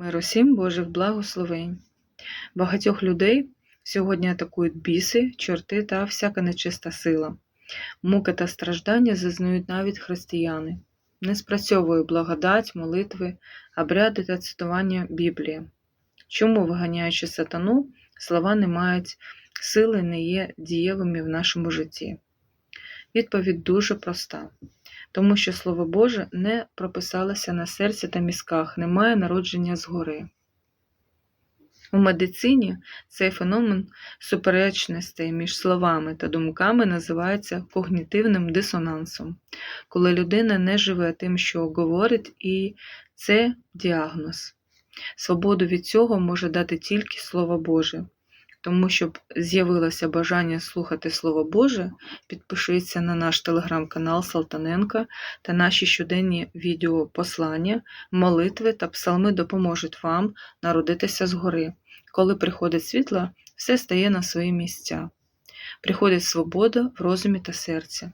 Мир усім Божих благословень. Багатьох людей сьогодні атакують біси, чорти та всяка нечиста сила. Муки та страждання зазнають навіть християни. Не спрацьовує благодать, молитви, обряди та цитування Біблії. Чому, виганяючи сатану, слова не мають сили, не є дієвими в нашому житті? Відповідь дуже проста. Тому що Слово Боже не прописалося на серці та мізках, немає народження згори. У медицині цей феномен суперечностей між словами та думками називається когнітивним дисонансом, коли людина не живе тим, що говорить, і це діагноз. Свободу від цього може дати тільки Слово Боже. Тому, щоб з'явилося бажання слухати Слово Боже, підпишіться на наш телеграм-канал Салтаненка та наші щоденні відео послання, молитви та псалми допоможуть вам народитися згори. Коли приходить світло, все стає на свої місця. Приходить свобода в розумі та серці.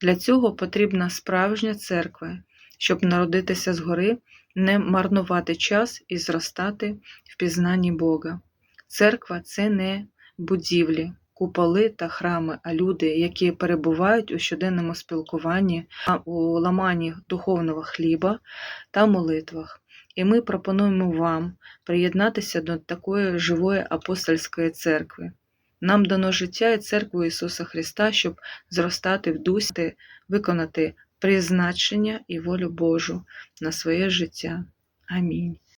Для цього потрібна справжня церква, щоб народитися згори, не марнувати час і зростати в пізнанні Бога. Церква це не будівлі, куполи та храми, а люди, які перебувають у щоденному спілкуванні, у ламанні духовного хліба та молитвах. І ми пропонуємо вам приєднатися до такої живої апостольської церкви. Нам дано життя і церкву Ісуса Христа, щоб зростати в дусі, виконати призначення і волю Божу на своє життя. Амінь.